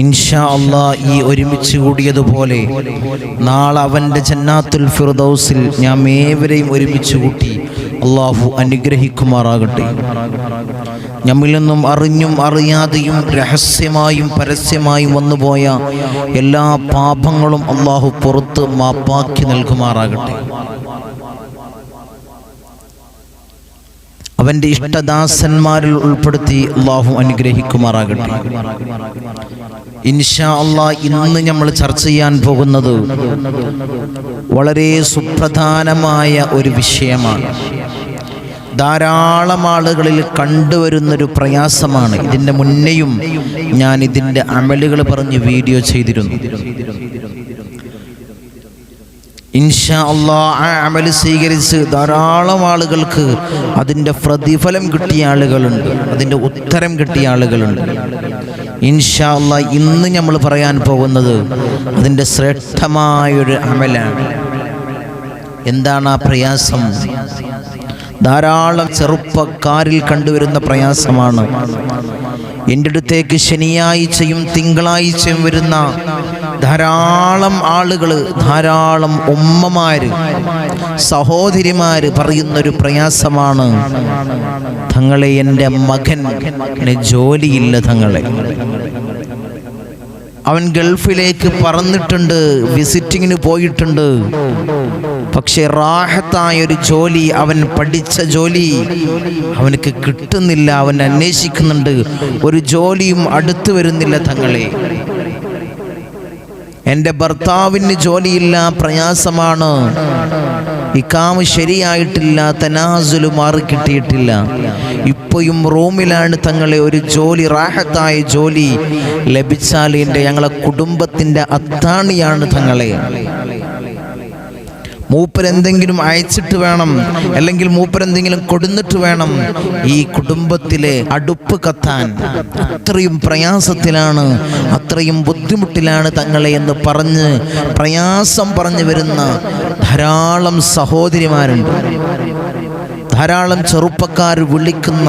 ഇൻഷാ അള്ളാ ഈ ഒരുമിച്ച് കൂടിയതുപോലെ നാളെ അവന്റെ ജന്നാത്തുൽ ഫിർദൗസിൽ ഞാൻ ഏവരെയും ഒരുമിച്ച് കൂട്ടി അള്ളാഹു അനുഗ്രഹിക്കുമാറാകട്ടെ. നമ്മിൽ നിന്നും അറിഞ്ഞും അറിയാതെയും രഹസ്യമായും പരസ്യമായും വന്നുപോയ എല്ലാ പാപങ്ങളും അള്ളാഹു പുറത്ത് മാപ്പാക്കി നൽകുമാറാകട്ടെ. അവന്റെ ഇഷ്ടദാസന്മാരിൽ ഉൾപ്പെടുത്തി അള്ളാഹു അനുഗ്രഹിക്കുമാറാകട്ടെ. ഇൻഷാ അള്ളാ ഇന്ന് നമ്മൾ ചർച്ച ചെയ്യാൻ പോകുന്നത് വളരെ സുപ്രധാനമായ ഒരു വിഷയമാണ്. ധാരാളം ആളുകളിൽ കണ്ടുവരുന്നൊരു പ്രയാസമാണ്. ഇതിന്റെ മുന്നെയും ഞാൻ ഇതിന്റെ അമലുകൾ പറഞ്ഞ് വീഡിയോ ചെയ്തിരുന്നു. ഇൻഷാ അള്ളാ ആ അമൽ സ്വീകരിച്ച് ധാരാളം ആളുകൾക്ക് അതിന്റെ പ്രതിഫലം കിട്ടിയ ആളുകളുണ്ട്. അതിന്റെ ഉത്തരം കിട്ടിയ ആളുകളുണ്ട്. ഇൻഷാ അള്ളാ ഇന്ന് നമ്മൾ പറയാൻ പോകുന്നത് അതിന്റെ ശ്രേഷ്ഠമായൊരു അമലാണ്. എന്താണ് ആ പ്രയാസം? ധാരാളം ചെറുപ്പക്കാരിൽ കണ്ടുവരുന്ന പ്രയാസമാണ്. എന്റെ അടുത്തേക്ക് ശനിയാഴ്ചയും തിങ്കളാഴ്ചയും വരുന്ന ധാരാളം ആളുകൾ ധാരാളം ഉമ്മമാര് സഹോദരിമാര് പറയുന്നൊരു പ്രയാസമാണ്. തങ്ങളെ എന്റെ മകൻ ജോലിയില്ല തങ്ങളെ. അവൻ ഗൾഫിലേക്ക് പറന്നിട്ടുണ്ട് വിസിറ്റിങ്ങിന് പോയിട്ടുണ്ട്. പക്ഷെ റാഹത്തായ ഒരു ജോലി അവൻ പഠിച്ച ജോലി അവനക്ക് കിട്ടുന്നില്ല. അവൻ അന്വേഷിക്കുന്നുണ്ട് ഒരു ജോലിയും അടുത്തു വരുന്നില്ല തങ്ങളെ. എന്റെ ഭർത്താവിന് ജോലിയില്ല പ്രയാസമാണ്. ഇക്കാമ് ശരിയായിട്ടില്ല തനാസുലു മാറി കിട്ടിയിട്ടില്ല. ഇപ്പോഴും റൂമിലാണ് തങ്ങളെ ഒരു ജോലി റാഹത്തായ ജോലി ലഭിച്ചാൽ എന്റെ ഞങ്ങളെ കുടുംബത്തിന്റെ അത്താണിയാണ് തങ്ങളെ. മൂപ്പരെന്തെങ്കിലും അയച്ചിട്ട് വേണം അല്ലെങ്കിൽ മൂപ്പരെന്തെങ്കിലും കൊടുന്നിട്ട് വേണം ഈ കുടുംബത്തിലെ അടുപ്പ് കത്താൻ. അത്രയും പ്രയാസത്തിലാണ് അത്രയും ബുദ്ധിമുട്ടിലാണ് തങ്ങളെ എന്ന് പറഞ്ഞ് പ്രയാസം പറഞ്ഞു വരുന്ന ധാരാളം സഹോദരിമാരുണ്ട്. ധാരാളം ചെറുപ്പക്കാർ വിളിക്കുന്ന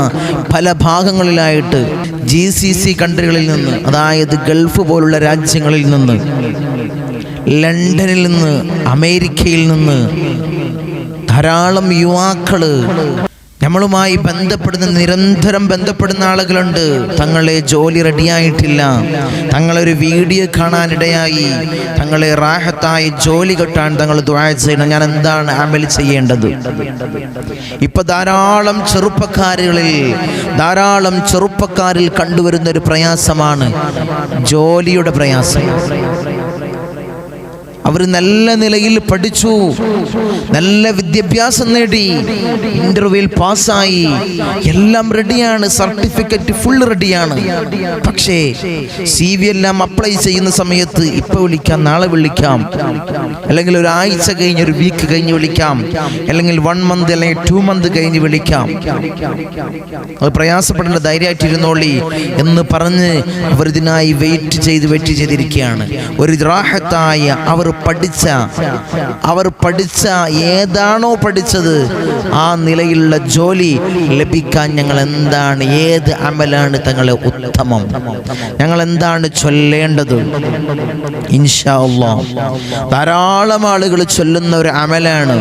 പല ഭാഗങ്ങളിലായിട്ട് ജി സി സി കൺട്രികളിൽ നിന്ന് അതായത് ഗൾഫ് പോലുള്ള രാജ്യങ്ങളിൽ നിന്ന് ലണ്ടനിൽ നിന്ന് അമേരിക്കയിൽ നിന്ന് ധാരാളം യുവാക്കൾ നമ്മളുമായി ബന്ധപ്പെടുന്ന നിരന്തരം ബന്ധപ്പെടുന്ന ആളുകളുണ്ട്. തങ്ങളെ ജോലി റെഡിയായിട്ടില്ല. തങ്ങളൊരു വീഡിയോ കാണാനിടയായി തങ്ങളെ റാഹത്തായി ജോലി കിട്ടാൻ തങ്ങൾ ദ്വാ ചെയ്യണം. ഞാൻ എന്താണ് അമൽ ചെയ്യേണ്ടത്? ഇപ്പൊ ധാരാളം ചെറുപ്പക്കാരുകളിൽ ധാരാളം ചെറുപ്പക്കാരിൽ കണ്ടുവരുന്ന ഒരു പ്രയാസമാണ് ജോലിയുടെ പ്രയാസം. അവർ നല്ല നിലയിൽ പഠിച്ചു. നല്ല വിദ്യാഭ്യാസം നേടി ഇന്റർവ്യൂവിൽ പാസ്സായി. എല്ലാം റെഡിയാണ് സർട്ടിഫിക്കറ്റ് ഫുൾ റെഡിയാണ് പക്ഷേ സി വി എല്ലാം അപ്ലൈ ചെയ്യുന്ന സമയത്ത് ഇപ്പൊ വിളിക്കാം നാളെ വിളിക്കാം. അല്ലെങ്കിൽ ഒരാഴ്ച കഴിഞ്ഞ് ഒരു വീക്ക് കഴിഞ്ഞ് വിളിക്കാം. അല്ലെങ്കിൽ വൺ മന്ത് അല്ലെങ്കിൽ ടു മന്ത് കഴിഞ്ഞ് വിളിക്കാം. അത് പ്രയാസപ്പെടേണ്ട ധൈര്യമായിട്ടിരുന്നോളി എന്ന് പറഞ്ഞ് അവർ ഇതിനായി വെയിറ്റ് ചെയ്ത് വെയിറ്റ് ചെയ്തിരിക്കുകയാണ്. ഒരു ദ്രാഹത്തായ അവർ പഠിച്ച അവർ പഠിച്ച ഏതാണോ പഠിച്ചത്? ആ നിലയിലുള്ള ജോലി ലഭിക്കാൻ ഞങ്ങൾ എന്താണ് ഏത് അമലാണ് തങ്ങളെ ഉത്തമം? ഞങ്ങൾ എന്താണ് ചൊല്ലേണ്ടത്? ഇൻഷാ അള്ളാഹ് ധാരാളം ആളുകൾ ചൊല്ലുന്ന ഒരു അമലാണ്.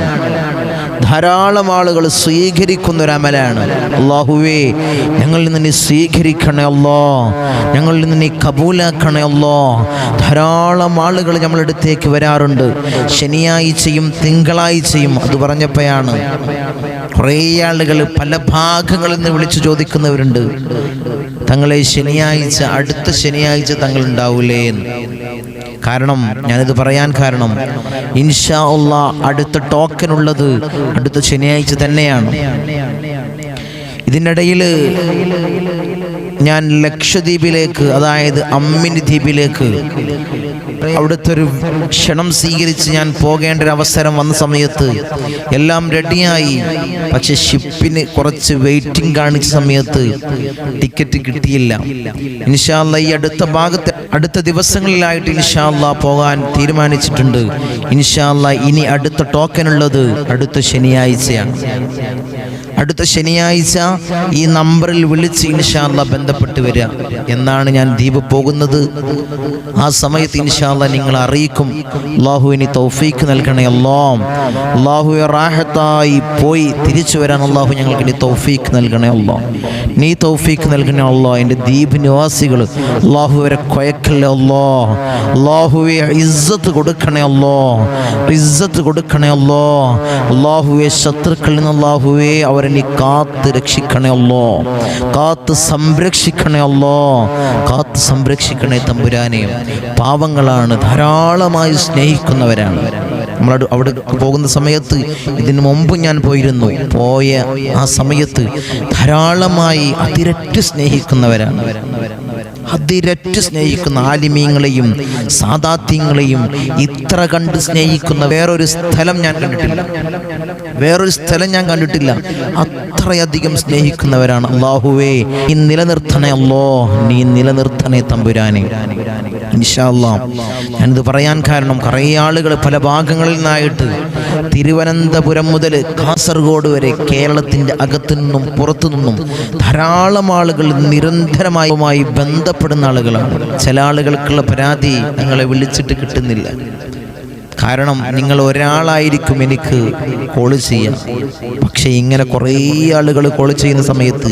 ധാരാളം ആളുകൾ സ്വീകരിക്കുന്ന ഒരു അമലാണ് അള്ളാഹുവേ ഞങ്ങളിൽ നിന്ന് സ്വീകരിക്കണേ അല്ലോ. ഞങ്ങളിൽ നിന്ന് നീ കബൂലാക്കണേ അല്ലോ. ധാരാളം ആളുകൾ നമ്മളുടെ അടുത്തേക്ക് വരാറുണ്ട്. ശനിയാഴ്ചയും തിങ്കളാഴ്ചയും അത് പറഞ്ഞപ്പോഴാണ്. കുറേ ആളുകൾ പല ഭാഗങ്ങളിൽ നിന്ന് വിളിച്ചു ചോദിക്കുന്നവരുണ്ട്. തങ്ങളെ ശനിയാഴ്ച അടുത്ത ശനിയാഴ്ച തങ്ങൾ ഉണ്ടാവൂലേ കാരണം ഞാനിത് പറയാൻ കാരണം ഇൻഷാ അള്ളാ അടുത്ത ടോക്കൻ ഉള്ളത് അടുത്ത ശനിയാഴ്ച തന്നെയാണ്. ഇതിനിടയിൽ ഞാൻ ലക്ഷദ്വീപിലേക്ക് അതായത് അമ്മിനി ദ്വീപിലേക്ക് അവിടുത്തെ ഒരു ക്ഷണം സ്വീകരിച്ച് ഞാൻ പോകേണ്ട ഒരു അവസരം വന്ന സമയത്ത് എല്ലാം റെഡിയായി പക്ഷെ ഷിപ്പിന് കുറച്ച് വെയിറ്റിംഗ് കാണിച്ച സമയത്ത് ടിക്കറ്റ് കിട്ടിയില്ല. ഇൻഷാല്ല ഈ അടുത്ത ഭാഗത്ത് അടുത്ത ദിവസങ്ങളിലായിട്ട് ഇൻഷാല്ല പോകാൻ തീരുമാനിച്ചിട്ടുണ്ട്. ഇൻഷാല്ല ഇനി അടുത്ത ടോക്കൺ ഉള്ളത് അടുത്ത ശനിയാഴ്ചയാണ്. അടുത്ത ശനിയാഴ്ച ഈ നമ്പറിൽ വിളിച്ച് ഇൻഷാല്ല ബന്ധപ്പെട്ട് വരിക. എന്നാണ് ഞാൻ ദ്വീപ് പോകുന്നത്. ആ സമയത്ത് ഇൻഷാല്ല നിങ്ങൾ അറിയിക്കും. അള്ളാഹുവിന് തൗഫീക്ക് നൽകണേ അല്ലാം അള്ളാഹു റാഹത്തായി പോയി തിരിച്ചു വരാൻ അള്ളാഹു ഞങ്ങൾക്ക് ഇനി തൗഫീക്ക് നൽകണേ അല്ലോ നീ തൗഫീക്ക് നൽകണേ അല്ലോ എന്റെ ദ്വീപ് നിവാസികൾ അള്ളാഹു വരെ കൊയക്കല്ലേ അല്ലോ അള്ളാഹുവെ ഇസ്സത്ത് കൊടുക്കണേ അല്ലോ ഇസ്സത്ത് കൊടുക്കണേ അല്ലോ അള്ളാഹുവെ ശത്രുക്കളിൽ നിന്ന് അള്ളാഹുവെ അവരെ നീ കാത്ത് രക്ഷിക്കണേ അല്ലോ കാത്ത് സംരക്ഷിക്കണേ അല്ലോ കാത്ത് സംരക്ഷിക്കണേ തമ്പുരാനെ. പാവങ്ങളാണ് ധാരാളമായി സ്നേഹിക്കുന്നവരാണ്. നമ്മൾ അവിടെ പോകുന്ന സമയത്ത് ഇതിനു മുമ്പ് ഞാൻ പോയിരുന്നു. പോയ ആ സമയത്ത് ധാരാളമായി അതിരറ്റ് സ്നേഹിക്കുന്നവരാണ്. അതിരറ്റ് സ്നേഹിക്കുന്ന ആലിമീങ്ങളെയും സാദാത്യങ്ങളെയും ഇത്ര കണ്ട് സ്നേഹിക്കുന്ന വേറൊരു സ്ഥലം ഞാൻ കണ്ടിട്ടില്ല. വേറൊരു സ്ഥലം ഞാൻ കണ്ടിട്ടില്ല. അത്രയധികം സ്നേഹിക്കുന്നവരാണ്. അള്ളാഹുവേ ഈ നിലനിർത്തണേ അല്ലോ നീ നിലനിർത്തണേ തമ്പുരാനെ. ഞാനിത് പറയാൻ കാരണം കുറേ ആളുകൾ പല ഭാഗങ്ങളിൽ നിന്നായിട്ട് തിരുവനന്തപുരം മുതൽ കാസർഗോഡ് വരെ കേരളത്തിന്റെ അകത്തു നിന്നും പുറത്തു നിന്നും ധാരാളം ആളുകൾ നിരന്തരമായി ബന്ധപ്പെടുന്ന ആളുകളാണ്. ചില ആളുകൾക്കുള്ള പരാതി ഞങ്ങളെ വിളിച്ചിട്ട് കിട്ടുന്നില്ല. കാരണം നിങ്ങൾ ഒരാളായിരിക്കും എനിക്ക് കോൾ ചെയ്യാം പക്ഷേ ഇങ്ങനെ കുറേ ആളുകൾ കോൾ ചെയ്യുന്ന സമയത്ത്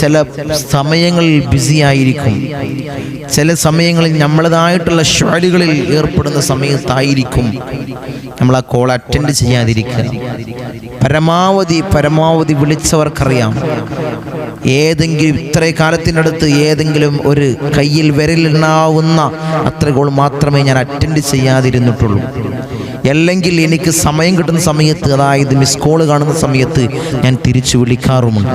ചില സമയങ്ങളിൽ ബിസി ആയിരിക്കും. ചില സമയങ്ങളിൽ നമ്മളതായിട്ടുള്ള ഷാലുകളിൽ ഏർപ്പെടുന്ന സമയത്തായിരിക്കും നമ്മൾ ആ കോൾ അറ്റൻഡ് ചെയ്യാതിരിക്കുക. പരമാവധി പരമാവധി വിളിച്ചവർക്കറിയാം. ഏതെങ്കിലും ഇത്ര കാലത്തിനടുത്ത് ഏതെങ്കിലും ഒരു കയ്യിൽ വിരലിടാവുന്ന അത്ര കോൾ മാത്രമേ ഞാൻ അറ്റൻഡ് ചെയ്യാതിരുന്നിട്ടുള്ളൂ. അല്ലെങ്കിൽ എനിക്ക് സമയം കിട്ടുന്ന സമയത്ത് അതായത് മിസ് കോൾ കാണുന്ന സമയത്ത് ഞാൻ തിരിച്ചു വിളിക്കാറുമുണ്ട്.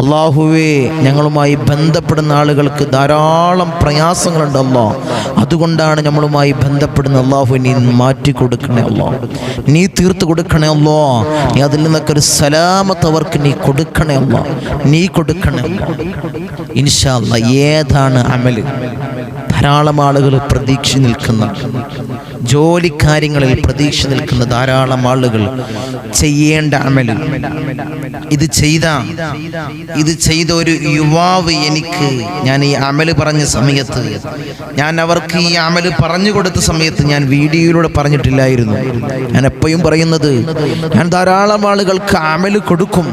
അള്ളാഹുവേ ഞങ്ങളുമായി ബന്ധപ്പെടുന്ന ആളുകൾക്ക് ധാരാളം പ്രയാസങ്ങളുണ്ട് അല്ലോ. അതുകൊണ്ടാണ് നമ്മളുമായി ബന്ധപ്പെടുന്ന അള്ളാഹു നീ മാറ്റി കൊടുക്കണേ അല്ലോ. നീ തീർത്തു കൊടുക്കണേ അല്ലോ. നീ അതിൽ നിന്നൊക്കെ ഒരു സലാമത്ത് അവർക്ക് നീ കൊടുക്കണേ അല്ലോ. നീ കൊടുക്കണേ ഇൻഷാല്ല ഏതാണ് അമൽ? ധാരാളം ആളുകൾ പ്രതീക്ഷ നിൽക്കുന്ന ജോലിക്കാര്യങ്ങളിൽ പ്രതീക്ഷ നിൽക്കുന്ന ധാരാളം ആളുകൾ ചെയ്യേണ്ട അമല ഇത് ചെയ്ത ഇത് ചെയ്ത ഒരു യുവാവ് എനിക്ക് ഞാൻ ഈ അമൽ പറഞ്ഞ സമയത്ത് ഞാൻ അവർക്ക് ഈ അമൽ പറഞ്ഞു കൊടുത്ത സമയത്ത് ഞാൻ വീഡിയോയിലൂടെ പറഞ്ഞിട്ടില്ലായിരുന്നു. ഞാൻ എപ്പോഴും പറയുന്നത് ഞാൻ ധാരാളം ആളുകൾക്ക് അമൽ കൊടുക്കും.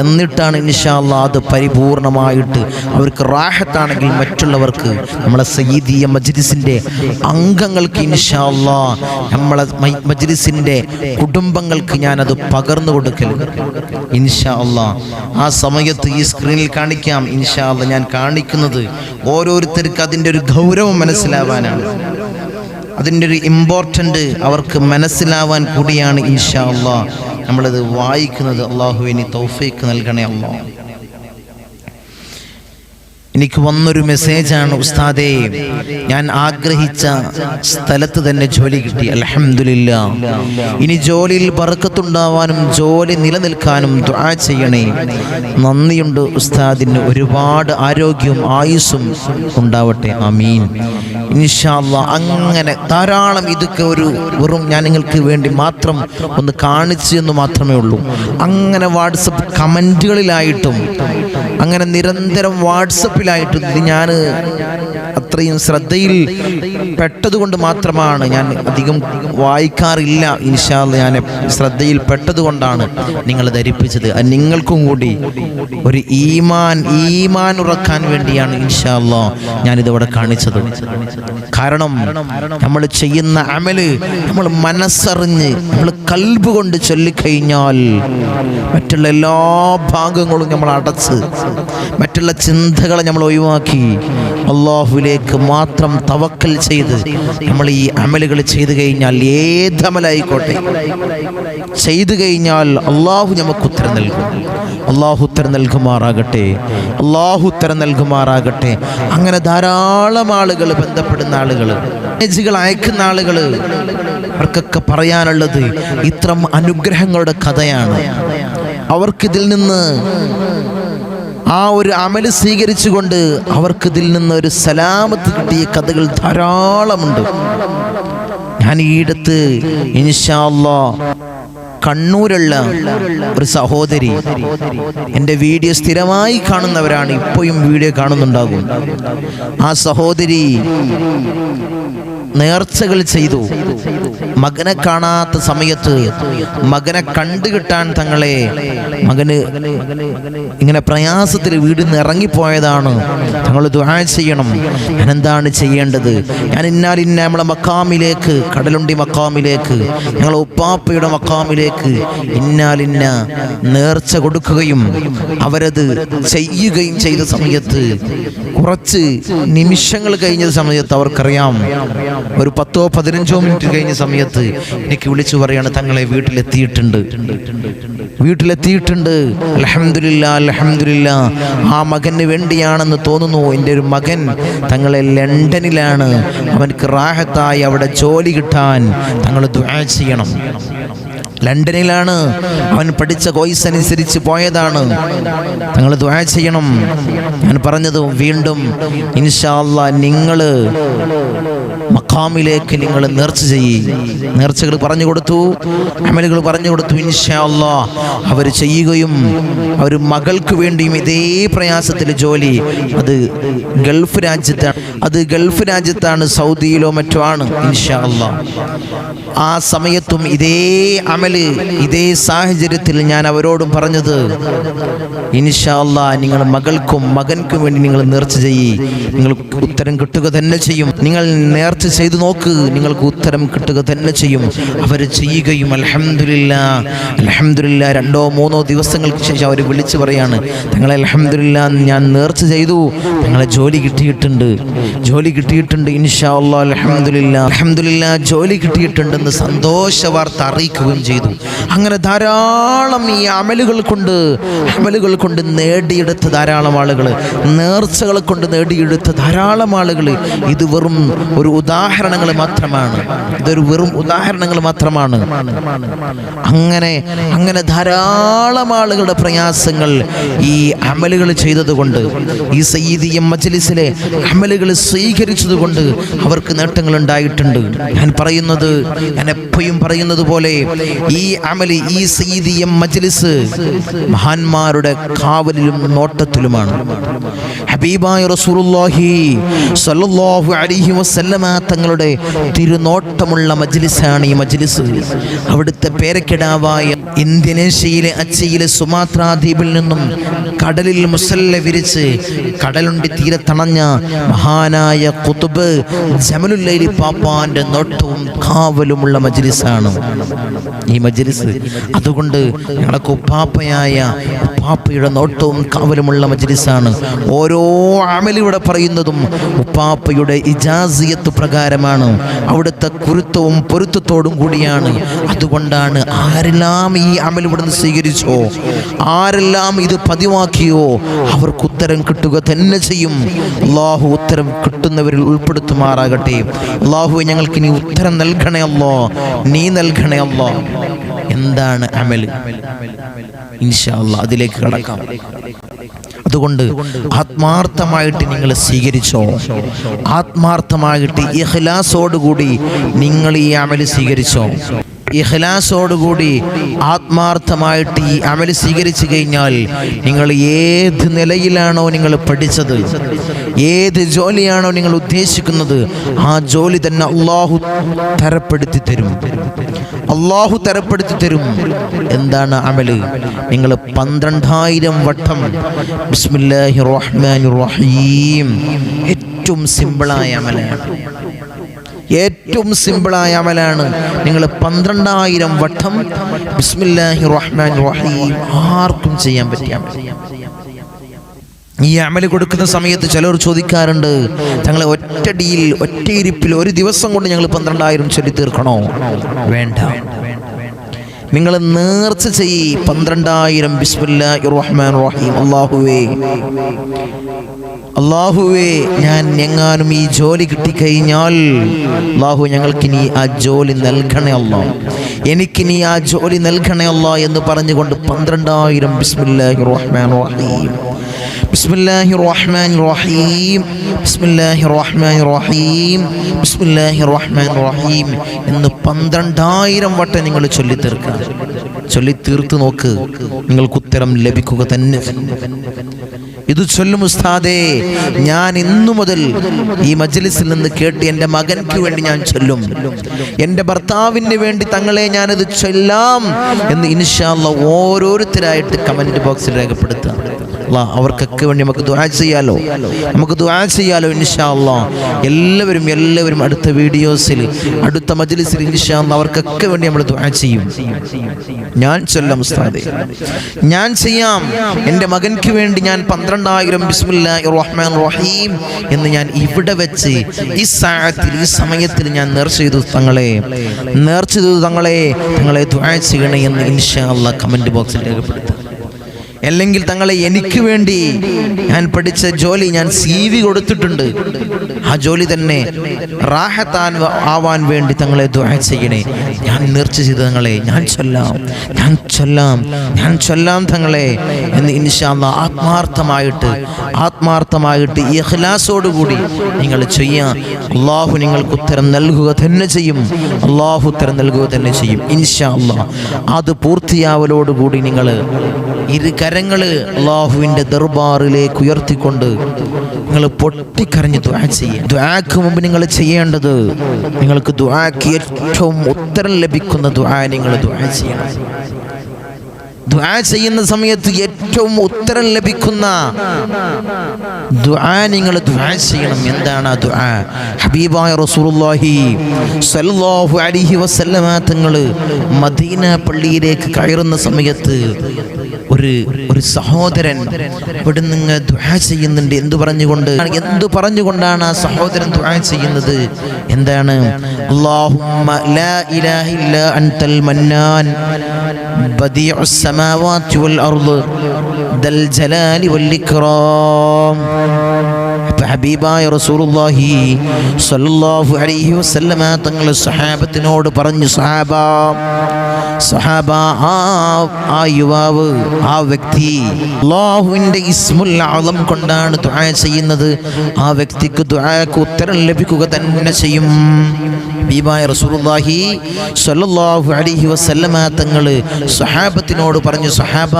എന്നിട്ടാണ് ഇൻഷാല്ല അത് പരിപൂർണമായിട്ട് അവർക്ക് റാഹത്താണെങ്കിൽ മറ്റുള്ളവർക്ക് നമ്മളെ സയ്യിദിയ മജ്ലിസിന്റെ അംഗങ്ങൾക്ക് ഇൻഷാല്ല നമ്മളെ മ- മജ്ലിസിന്റെ കുടുംബങ്ങൾക്ക് ഞാനത് പകർന്നു കൊടുക്കൽ ഇൻഷാ അള്ളാ ആ സമയത്ത് ഈ സ്ക്രീനിൽ കാണിക്കാം. ഇൻഷാ അല്ല ഞാൻ കാണിക്കുന്നത് ഓരോരുത്തർക്ക് അതിന്റെ ഒരു ഗൗരവം മനസ്സിലാവാനാണ്. അതിന്റെ ഒരു ഇമ്പോർട്ടന്റ് അവർക്ക് മനസ്സിലാവാൻ കൂടിയാണ് ഇൻഷാ അല്ലാ നമ്മളത് വായിക്കുന്നത് അള്ളാഹുവിന് തൗഫീക്ക് നൽകണേ അള്ളാഹ് എനിക്ക് വന്നൊരു മെസ്സേജാണ് ഉസ്താദേ ഞാൻ ആഗ്രഹിച്ച സ്ഥലത്ത് തന്നെ ജോലി കിട്ടി അലഹമില്ല ഇനി ജോലിയിൽ പറക്കത്തുണ്ടാവാനും ജോലി നിലനിൽക്കാനും ദുആ ചെയ്യണേ. നന്ദിയുണ്ട് ഉസ്താദിന് ഒരുപാട് ആരോഗ്യവും ആയുസ്സും ഉണ്ടാവട്ടെ അമീൻ ഇൻഷാല്ല അങ്ങനെ ധാരാളം ഇതൊക്കെ ഒരു വെറും ഞാൻ നിങ്ങൾക്ക് വേണ്ടി മാത്രം ഒന്ന് കാണിച്ചു എന്ന് മാത്രമേ ഉള്ളൂ. അങ്ങനെ വാട്സപ്പ് കമന്റുകളിലായിട്ടും അങ്ങനെ നിരന്തരം വാട്സപ്പിലായിട്ട് ഞാൻ അത്രയും ശ്രദ്ധയിൽ പെട്ടതുകൊണ്ട് മാത്രമാണ് ഞാൻ അധികം വായിക്കാറില്ല. ഇൻഷാൽ ഞാൻ ശ്രദ്ധയിൽ പെട്ടതുകൊണ്ടാണ് നിങ്ങൾ ധരിപ്പിച്ചത്. നിങ്ങൾക്കും കൂടി ഒരു ഈമാൻ ഈമാൻ ഉറക്കാൻ വേണ്ടിയാണ് ഇൻഷാല്ല ഞാനിതിവിടെ കാണിച്ചത്. കാരണം നമ്മൾ ചെയ്യുന്ന അമൽ നമ്മൾ മനസ്സറിഞ്ഞ് നമ്മൾ കൽബ് കൊണ്ട് ചൊല്ലിക്കഴിഞ്ഞാൽ മറ്റുള്ള എല്ലാ ഭാഗങ്ങളും നമ്മൾ അടച്ച് മറ്റുള്ള ചിന്തകളെ നമ്മൾ ഒഴിവാക്കി. അള്ളാഹുവിൽ അള്ളാഹുവിലേക്ക് മാത്രം തവക്കൽ ചെയ്ത് നമ്മൾ ഈ അമലുകൾ ചെയ്തു കഴിഞ്ഞാൽ ഏതമലായിക്കോട്ടെ? ചെയ്തു കഴിഞ്ഞാൽ അള്ളാഹു നമുക്ക് ഉത്തരം നൽകും. അള്ളാഹു ഉത്തരം നൽകുമാറാകട്ടെ. അള്ളാഹു ഉത്തരം നൽകുമാറാകട്ടെ. അങ്ങനെ ധാരാളം ആളുകൾ ബന്ധപ്പെടുന്ന ആളുകൾ മെസ്സേജുകൾ അയക്കുന്ന ആളുകൾ അവർക്കൊക്കെ പറയാനുള്ളത് ഇത്തരം അനുഗ്രഹങ്ങളുടെ കഥയാണ്. അവർക്കിതിൽ നിന്ന് ആ ഒരു അമൽ സ്വീകരിച്ചുകൊണ്ട് അവർക്ക് ഇതിൽ നിന്ന് ഒരു സലാമത്ത് കിട്ടിയ കഥകൾ ധാരാളമുണ്ട്. ഞാൻ ഈയിടത്ത് ഇൻഷാല്ലാ കണ്ണൂരുള്ള ഒരു സഹോദരി എന്റെ വീഡിയോ സ്ഥിരമായി കാണുന്നവരാണ് ഇപ്പോഴും വീഡിയോ കാണുന്നുണ്ടാകും. ആ സഹോദരി നേർച്ചകൾ ചെയ്തു. മകനെ കാണാത്ത സമയത്ത് മകനെ കണ്ടുകിട്ടാൻ തങ്ങളെ മകന് ഇങ്ങനെ പ്രയാസത്തിൽ വീടിൽ നിന്ന് ഇറങ്ങിപ്പോയതാണ്. തങ്ങൾ ദുആ ചെയ്യണം. ഞാൻ എന്താണ് ചെയ്യേണ്ടത്? ഞാൻ ഇന്നാൽ ഇന്ന നമ്മളെ മക്കാമിലേക്ക് കടലുണ്ടി മക്കാമിലേക്ക് ഞങ്ങളെ ഉപ്പാപ്പയുടെ മക്കാമിലേക്ക് ഇന്നാലിന്ന നേർച്ച കൊടുക്കുകയും അവരത് ചെയ്യുകയും ചെയ്ത സമയത്ത് കുറച്ച് നിമിഷങ്ങൾ കഴിഞ്ഞ സമയത്ത് അവർക്കറിയാം ഒരു പത്തോ പതിനഞ്ചോ മിനിറ്റ് കഴിഞ്ഞ സമയത്ത് എനിക്ക് വിളിച്ചു പറയാണ് തങ്ങളെ വീട്ടിലെത്തിയിട്ടുണ്ട്. വീട്ടിലെത്തിയിട്ടുണ്ട്. അലഹമില്ല അലഹമില്ല ആ മകന് വേണ്ടിയാണെന്ന് തോന്നുന്നു. എന്റെ ഒരു മകൻ തങ്ങളെ ലണ്ടനിലാണ്. അവനക്ക് റാഹത്തായി അവിടെ ജോലി കിട്ടാൻ തങ്ങൾ ദുആ ചെയ്യണം. ലണ്ടനിലാണ്. അവൻ പഠിച്ച കോഴ്സ് അനുസരിച്ച് പോയതാണ്. നിങ്ങൾ ദ്വാ ചെയ്യണം. ഞാൻ പറഞ്ഞത് വീണ്ടും ഇൻഷാല്ല നിങ്ങൾ മക്കാമിലേക്ക് നിങ്ങൾ നേർച്ച ചെയ്യും നേർച്ചകൾ പറഞ്ഞു കൊടുത്തു അമലുകൾ പറഞ്ഞു കൊടുത്തു ഇൻഷാല്ല അവർ ചെയ്യുകയും അവർ മകൾക്ക് വേണ്ടിയും ഇതേ പ്രയാസത്തിൽ ജോലി. അത് ഗൾഫ് രാജ്യത്താണ് അത് ഗൾഫ് രാജ്യത്താണ് സൗദിയിലോ മറ്റോ ആണ് ഇൻഷാ അല്ലാ ആ സമയത്തും ഇതേ അമൽ ഇതേ സാഹചര്യത്തിൽ ഞാൻ അവരോടും പറഞ്ഞത് ഇൻഷാല്ല നിങ്ങൾ മകൾക്കും മകൻക്കും വേണ്ടി നിങ്ങൾ നേർച്ച ചെയ്യ് നിങ്ങൾ ഉത്തരം കിട്ടുക തന്നെ ചെയ്യും. നിങ്ങൾ നേർച്ച ചെയ്തു നോക്ക്. നിങ്ങൾക്ക് ഉത്തരം കിട്ടുക തന്നെ ചെയ്യും. അവർ ചെയ്യുകയും അലഹമില്ല അലഹമില്ല രണ്ടോ മൂന്നോ ദിവസങ്ങൾക്ക് ശേഷം അവർ വിളിച്ചു പറയാണ്. തങ്ങളെ അലഹമില്ല ഞാൻ നേർച്ച ചെയ്തു. തങ്ങളെ ജോലി കിട്ടിയിട്ടുണ്ട്. ജോലി കിട്ടിയിട്ടുണ്ട് ഇൻഷാ അലഹമില്ല അലഹമില്ല ജോലി കിട്ടിയിട്ടുണ്ടെന്ന് സന്തോഷ വാർത്ത അറിയിക്കുകയും ചെയ്തു. അങ്ങനെ ധാരാളം ഈ അമലുകൾ കൊണ്ട് അമലുകൾ കൊണ്ട് നേടിയെടുത്ത ധാരാളം ആളുകൾ നേർച്ചകൾ കൊണ്ട് നേടിയെടുത്ത ധാരാളം ആളുകൾ ഇത് വെറും ഒരു ഉദാഹരണങ്ങൾ മാത്രമാണ്. ഇതൊരു വെറും ഉദാഹരണങ്ങൾ മാത്രമാണ്. അങ്ങനെ അങ്ങനെ ധാരാളം ആളുകളുടെ പ്രയാസങ്ങൾ ഈ അമലുകൾ ചെയ്തതുകൊണ്ട് ഈ സയ്യിദിയം മജ്ലിസിലെ അമലുകൾ സ്വീകരിച്ചതുകൊണ്ട് അവർക്ക് നേട്ടങ്ങൾ ഉണ്ടായിട്ടുണ്ട്. ഞാൻ പറയുന്നത് ഞാൻ എപ്പോഴും പറയുന്നത് പോലെ ഈ അമൽ ഈ സയ്യിദിയം മജ്ലിസ് മഹാന്മാരുടെ കാവലിലും നോട്ടത്തിലുമാണ്. ഹബീബായ റസൂലുള്ളാഹി സ്വല്ലല്ലാഹു അലൈഹി വസല്ലമ തങ്ങളുടെ തിരുനോട്ടമുള്ള മജ്ലിസാണ് ഈ മജ്ലിസ്. അവിടുത്തെ പേരക്കിടാവായ ഇന്തോനേഷ്യയിലെ അച്ചയിലെ സുമാത്രാ ദ്വീപിൽ നിന്നും കടലിൽ മുസല്ല വിരിച്ച് കടലുണ്ടി തീരെ തണഞ്ഞ മഹാനായ കുത്തുബ് ജമലുല്ലൈലി പാപ്പാന്റെ നോട്ടവും കാവലുമുള്ള മജ്ലിസാണ്. ഈ മജ്ലിസ് അതുകൊണ്ട് ഞങ്ങൾക്ക് ഉപ്പാപ്പയായ ഉപ്പാപ്പയുടെ നോട്ടവും കാവലുമുള്ള മജ്ലിസാണ്. ഓരോ അമലിവിടെ പറയുന്നതും ഉപ്പാപ്പയുടെ ഇജാസിയത്ത് പ്രകാരമാണ്. അവിടുത്തെ കുരുത്തവും പൊരുത്തത്തോടും കൂടിയാണ്. അതുകൊണ്ടാണ് ആരെല്ലാം ഈ അമൽ ഇവിടുന്ന് സ്വീകരിച്ചോ? ആരെല്ലാം ഇത് പതിവാക്കിയോ? അവർക്ക് ഉത്തരം കിട്ടുക തന്നെ ചെയ്യും. അള്ളാഹു ഉത്തരം കിട്ടുന്നവരിൽ ഉൾപ്പെടുത്തുമാറാകട്ടെ. അള്ളാഹു ഞങ്ങൾക്ക് ഇനി ഉത്തരം നൽകണേ അല്ലോ. നീ നൽകണേ അല്ലോ. എന്താണ് അമൽ? ഇൻഷാല്ല അതിലേക്ക് കടക്കാം. അതുകൊണ്ട് ആത്മാർത്ഥമായിട്ട് നിങ്ങൾ സ്വീകരിച്ചോ? ആത്മാർത്ഥമായിട്ട് ഇഹ്ലാസോടുകൂടി നിങ്ങൾ ഈ അമൽ സ്വീകരിച്ചോ? ഇഖ്ലാസോടുകൂടി ആത്മാർത്ഥമായിട്ട് ഈ അമൽ സ്വീകരിച്ചു കഴിഞ്ഞാൽ നിങ്ങൾ ഏത് നിലയിലാണോ നിങ്ങൾ പഠിച്ചത് ഏത് ജോലിയാണോ നിങ്ങൾ ഉദ്ദേശിക്കുന്നത് ആ ജോലി തന്നെ അള്ളാഹു തരപ്പെടുത്തി തരും. അള്ളാഹു തരപ്പെടുത്തി തരും. എന്താണ് അമൽ? നിങ്ങൾ പന്ത്രണ്ടായിരം വട്ടം ബിസ്മില്ലാഹി റഹ്മാൻ റഹീം. ഏറ്റവും സിമ്പിളായ അമലാണ്. ഏറ്റവും സിമ്പിളായ അമലാണ്. നിങ്ങൾ പന്ത്രണ്ടായിരം വട്ടം ബിസ്മില്ലാഹി റഹ്മാൻ റഹീം ആർക്കും ചെയ്യാൻ പറ്റിയ ഈ അമൽ കൊടുക്കുന്ന സമയത്ത് ചിലർ ചോദിക്കാറുണ്ട് തങ്ങളെ ഒറ്റടിയിൽ ഒറ്റയിരിപ്പിൽ ഒരു ദിവസം കൊണ്ട് ഞങ്ങൾ പന്ത്രണ്ടായിരം ചൊല്ലി തീർക്കണോ? വേണ്ട. നിങ്ങൾ നേർച്ച ചെയ്യ്. പന്ത്രണ്ടായിരം ബിസ്മില്ലാഹി റഹ്മാൻ റഹീം അള്ളാഹുവേ അള്ളാഹുവേ ഞാൻ എങ്ങാനും ഈ ജോലി കിട്ടിക്കഴിഞ്ഞാൽ അള്ളാഹു ഞങ്ങൾക്കിനി ആ ജോലി നൽകണേ അല്ല. എനിക്കിനി ആ ജോലി നൽകണേ അല്ല എന്ന് പറഞ്ഞുകൊണ്ട് പന്ത്രണ്ടായിരം ബിസ്മില്ലാഹി റഹ്മാൻ റഹീം ബിസ്മില്ലാഹി بسم റഹീം ബിസ്മില്ലാഹി الرحيم റഹീം ബിസ്മില്ലാഹി الرحمن റഹീം എന്ന് പന്ത്രണ്ടായിരം വട്ടം നിങ്ങൾ ചൊല്ലി തീർക്കുക ചൊല്ലി തീർത്ത് നോക്ക്. നിങ്ങൾക്ക് ഉത്തരം ലഭിക്കുക തന്നെ. ഇത് ചൊല്ലും ഉസ്താദേ ഞാൻ ഇന്നു മുതൽ ഈ മജ്ലിസിൽ നിന്ന് കേട്ട് എന്റെ മകൻക്ക് വേണ്ടി ഞാൻ ചൊല്ലും. എന്റെ ഭർത്താവിന് വേണ്ടി തങ്ങളെ ഞാനത് ചൊല്ലാം എന്ന് ഇൻഷാല്ല ഓരോരുത്തരായിട്ട് കമന്റ് ബോക്സിൽ രേഖപ്പെടുത്തുക. അവർക്കൊക്കെ വേണ്ടി നമുക്ക് ദുആ ചെയ്യാലോ? നമുക്ക് ദുആ ചെയ്യാലോ ഇൻഷാ എല്ലാവരും എല്ലാവരും അടുത്ത വീഡിയോസിൽ അടുത്ത മജ്ലിസിൽ ഇൻഷാ അവർക്കൊക്കെ വേണ്ടി നമ്മൾ ദുആ ചെയ്യും. ഞാൻ ചൊല്ലാം ഉസ്താദേ. ഞാൻ ചെയ്യാം. എന്റെ മകൻക്ക് വേണ്ടി ഞാൻ പന്ത്രണ്ടായിരം ബിസ്മില്ലാഹി റഹ്മാൻ റഹീം എന്ന് ഞാൻ ഇവിടെ വെച്ച് ഈ സാഹത്തിൽ ഈ സമയത്തിൽ ഞാൻ നേർച്ച ചെയ്തു തങ്ങളെ. നേർച്ച ചെയ്തു തങ്ങളെ തങ്ങളെ ദുആ ചെയ്യണേ എന്ന് ഇൻഷാ കമന്റ് ബോക്സിൽ രേഖപ്പെടുത്തുക. അല്ലെങ്കിൽ തങ്ങളെ എനിക്ക് വേണ്ടി ഞാൻ പഠിച്ച ജോലി ഞാൻ സി വി കൊടുത്തിട്ടുണ്ട്. ആ ജോലി തന്നെ റാഹത്താൻ ആവാൻ വേണ്ടി തങ്ങളെ ദുആ ചെയ്യണേ. ഞാൻ നേർച്ച ചെയ്ത് തങ്ങളെ ഞാൻ ചൊല്ലാം ഞാൻ ചൊല്ലാം ഞാൻ ചൊല്ലാം തങ്ങളെ എന്ന് ഇൻഷാല്ല ആത്മാർത്ഥമായിട്ട് ആത്മാർത്ഥമായിട്ട് ഈ ഇഖ്ലാസോടുകൂടി നിങ്ങൾ ചെയ്യാം. അള്ളാഹു നിങ്ങൾക്ക് ഉത്തരം നൽകുക തന്നെ ചെയ്യും. അള്ളാഹു ഉത്തരം നൽകുക തന്നെ ചെയ്യും. ഇൻഷാ അല്ലാ അത് പൂർത്തിയാവലോടുകൂടി നിങ്ങൾ ഇരു കരങ്ങൾ അള്ളാഹുവിന്റെ ദർബാറിലേക്ക് ഉയർത്തിക്കൊണ്ട് നിങ്ങൾ പൊട്ടിക്കരഞ്ഞ് ദ്വാ മുമ്പ് നിങ്ങൾ ചെയ്യേണ്ടത് നിങ്ങൾക്ക് ദ്വാക്ക് ഏറ്റവും ഉത്തരം ലഭിക്കുന്ന ദ്വാ നിങ്ങൾ ദ്വാ ചെയ്യണം. ദ്വാ ചെയ്യുന്ന സമയത്ത് ഏറ്റവും ഉത്തരം ലഭിക്കുന്ന ദ്വാ നിങ്ങൾ ദ്വാ ചെയ്യണം. എന്താണ് ആ ദ്വാ ഹബീബായ റസൂലുള്ളാഹി സല്ലല്ലാഹു അലൈഹി വസല്ലമ തങ്ങൾ മദീന പള്ളിയിലേക്ക് കയറുന്ന സമയത്ത് ഒരു ഒരു സഹോദരൻ അവിടെ നിങ്ങൾ ചെയ്യുന്നുണ്ട്. എന്തു പറഞ്ഞുകൊണ്ട്? എന്ത് പറഞ്ഞുകൊണ്ടാണ് ആ സഹോദരൻ ദുഹ ചെയ്യുന്നത്? എന്താണ്? അല്ലാഹുമ്മ ലാ ഇലാഹ ഇല്ല അൻതൽ മന്നാൻ വൽ ദൽ ജലാലി വല്ലിക്രോം ഹബീബായ റസൂലുള്ളാഹി സല്ലല്ലാഹു അലൈഹി വസല്ലമ തങ്ങളുടെ സഹാബത്തിനോട് പറഞ്ഞു സഹാബ സഹാബ ആ ആ യുവാവ് ആ വ്യക്തി അള്ളാഹുവിന്റെ ഇസ്മുൽ ആളം കൊണ്ടാണ് ദുആ ചെയ്യുന്നത്. ആ വ്യക്തിക്ക് ദുആക്ക് ഉത്തരം ലഭിക്കുക തന്നെ ചെയ്യും. ഹബീബായ റസൂലുള്ളാഹി സ്വല്ലല്ലാഹു അലൈഹി വസല്ലമ തങ്ങൾ സഹാബത്തിനോട് പറഞ്ഞു സഹാബ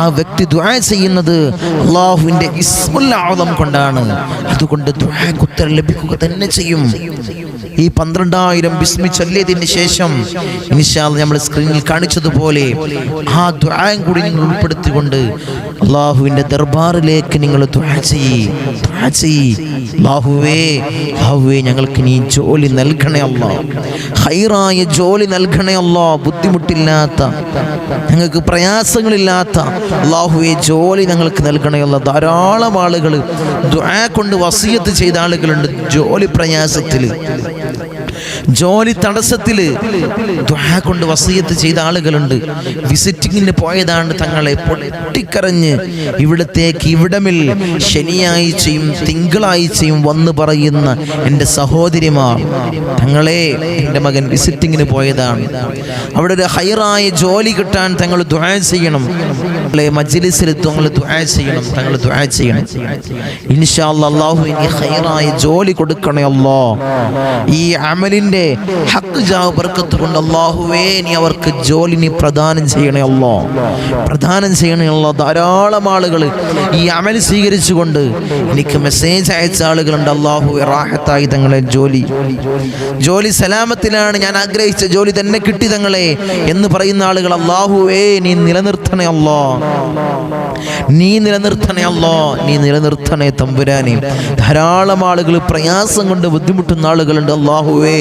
ആ വ്യക്തി ദുആ ചെയ്യുന്നത് അള്ളാഹുവിന്റെ ഇസ്മുൽ കൊണ്ടാണ്. അതുകൊണ്ട് ദുആക്ക് ലഭിക്കുക തന്നെ ചെയ്യും. ഈ പന്ത്രണ്ടായിരം ബിസ്മി ചൊല്ലിയതിന് ശേഷം ഇൻഷാൽ നമ്മൾ സ്ക്രീനിൽ കാണിച്ചതുപോലെ ആ ദ്വായം കൂടി നിങ്ങൾ ഉൾപ്പെടുത്തിക്കൊണ്ട് അള്ളാഹുവിന്റെ ദർബാറിലേക്ക് നിങ്ങൾ ദുആ ചെയ്യ് അള്ളാഹുവേ അള്ളാഹുവേ ഞങ്ങൾക്ക് നീ ജോലി നൽകണേ. അല്ലാ. ഹൈറായ ജോലി നൽകണേ അല്ലാ. ബുദ്ധിമുട്ടില്ലാത്ത ഞങ്ങൾക്ക് പ്രയാസങ്ങളില്ലാത്ത അള്ളാഹുവെ ജോലി ഞങ്ങൾക്ക് നൽകണേ അല്ല. ധാരാളം ആളുകൾ കൊണ്ട് വസീയത്ത് ചെയ്ത ആളുകളുണ്ട് ജോലി പ്രയാസത്തിൽ ജോലി തടസ്സത്തിൽ കൊണ്ട് വസീയത്ത് ചെയ്ത ആളുകളുണ്ട്. വിസിറ്റിങ്ങിന് പോയതാണ് തങ്ങളെ പൊട്ടിക്കരഞ്ഞ് ഇവിടത്തേക്ക് ഇവിടമിൽ ശനിയാഴ്ചയും തിങ്കളാഴ്ചയും വന്ന് പറയുന്ന എന്റെ സഹോദരിമാർ തങ്ങളെ എന്റെ മകൻ വിസിറ്റിങ്ങിന് പോയതാണ്. അവിടെ ഒരു ഹയറായ ജോലി കിട്ടാൻ തങ്ങൾ ദ്വാ ചെയ്യണം. തങ്ങളെ മജ്ലിസിൽ തങ്ങൾ ദ്വാ ചെയ്യണം. തങ്ങൾ ദ്വാ ചെയ്യണം. ഇൻഷാ അള്ളാഹു ഇനി ഹൈറായ ജോലി കൊടുക്കണേ ഈ അമലിന്റെ ഹക്ക് കൊണ്ട് അള്ളാഹുവേ നീ അവർക്ക് ജോലി നീ പ്രദാനം ചെയ്യണേ അല്ലോ. പ്രദാനം ചെയ്യണേ അല്ലോ. ധാരാളം ആളുകൾ ഈ അമൽ സ്വീകരിച്ചുകൊണ്ട് എനിക്ക് മെസ്സേജ് അയച്ച ആളുകളുണ്ട്. അള്ളാഹു റാഹത്തായി തങ്ങളെ ജോലി. ജോലി സലാമത്തിലാണ് ഞാൻ ആഗ്രഹിച്ച ജോലി തന്നെ കിട്ടി തങ്ങളെ എന്ന് പറയുന്ന ആളുകൾ അള്ളാഹുവേ നീ നിലനിർത്തണേ അല്ലോ. നീ നിലനിർത്തണേ അല്ലോ നീ നിലനിർത്തണേ തമ്പുരാനെ. ധാരാളം ആളുകൾ പ്രയാസം കൊണ്ട് ബുദ്ധിമുട്ടുന്ന ആളുകളുണ്ട് അള്ളാഹുവേ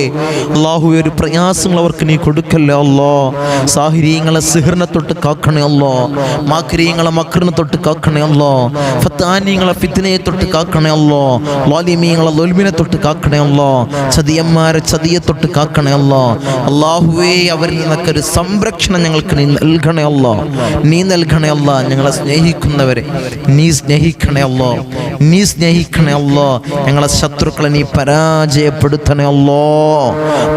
അള്ളാഹുവേ ഒരു പ്രയാസങ്ങൾ അവർക്ക് നീ കൊടുക്കല്ലേ അല്ലോ. സാഹചര്യങ്ങളെ സിഹറിനെ തൊട്ട് കാക്കണേ അല്ലോ. മാക്രിയങ്ങളെ മക്കറിനെ തൊട്ട് കാക്കണേ അല്ലോ. ഫത്താനിയങ്ങളെ ഫിത്തിനയെ തൊട്ട് കാക്കണേ അല്ലോ. ലോലിമീങ്ങളെ ലൊൽമിനെ തൊട്ട് കാക്കണേ അല്ലോ. ചതിയന്മാരെ ചതിയെ തൊട്ട് കാക്കണേ അല്ലോ. അള്ളാഹുവേ അവരിൽ നിന്നൊക്കെ ഒരു സംരക്ഷണം ഞങ്ങൾക്ക് നീ നൽകണേ അല്ലോ. നീ നൽകണേ അല്ല. ഞങ്ങളെ സ്നേഹിക്കുന്നവരെ നീ സ്നേഹിക്കണേ അല്ലോ. നീ സ്നേഹിക്കണേ അല്ലോ. ഞങ്ങളെ ശത്രുക്കളെ നീ പരാജയപ്പെടുത്തണേ അല്ലോ.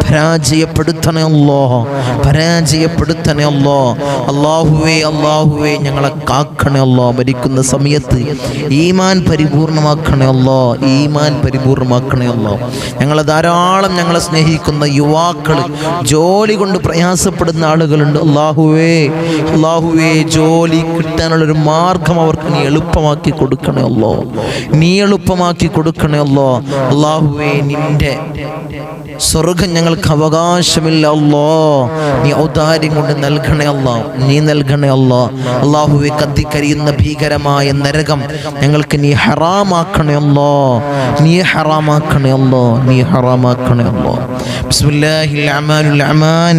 പരാജയപ്പെടുത്തണേ അല്ലോ. പരാജയപ്പെടുത്തണേ അള്ളാഹുവേ അള്ളാഹുവേ ഞങ്ങളെ കാക്കണേ അല്ലോ. മരിക്കുന്ന സമയത്ത് ഈമാൻ പരിപൂർണമാക്കണേ അല്ലോ. ഈമാൻ പരിപൂർണമാക്കണേ അല്ലോ. ഞങ്ങളെ ധാരാളം ഞങ്ങളെ സ്നേഹിക്കുന്ന യുവാക്കൾ ജോലി കൊണ്ട് പ്രയാസപ്പെടുന്ന ആളുകളുണ്ട്. അള്ളാഹുവേ അള്ളാഹുവേ ജോലി കിട്ടാനുള്ളൊരു മാർഗം അവർക്ക് നീ എളുപ്പമാക്കി കൊടുക്കണേല്ലോ നീ എളുപ്പമാക്കി കൊടുക്കണേല്ലോ അള്ളാഹുവേ നിന്റെ സ്വർഗം ഞങ്ങൾക്ക് അവകാശമില്ല അല്ലോ. നീ ഔദാര്യം കൊണ്ട് നൽകണേല്ലോ നീ നൽകണേല്ലോ അള്ളാഹുവെ കത്തിക്കരിയുന്ന ഭീകരമായ നരകം ഞങ്ങൾക്ക് നീ ഹറാമാക്കണേല്ലോ നീ ഹറാമാക്കണേല്ലോ നീ ഹറാമാക്കണേ അല്ലോ. ബിസ്മില്ലാഹിൽ അമാലുൽ അമാൻ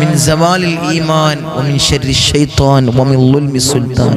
മിൻ സവാലിൽ ഈമാൻ വമിൻ ശർരി ശൈത്താൻ വമിൻ സുൽത്താൻ.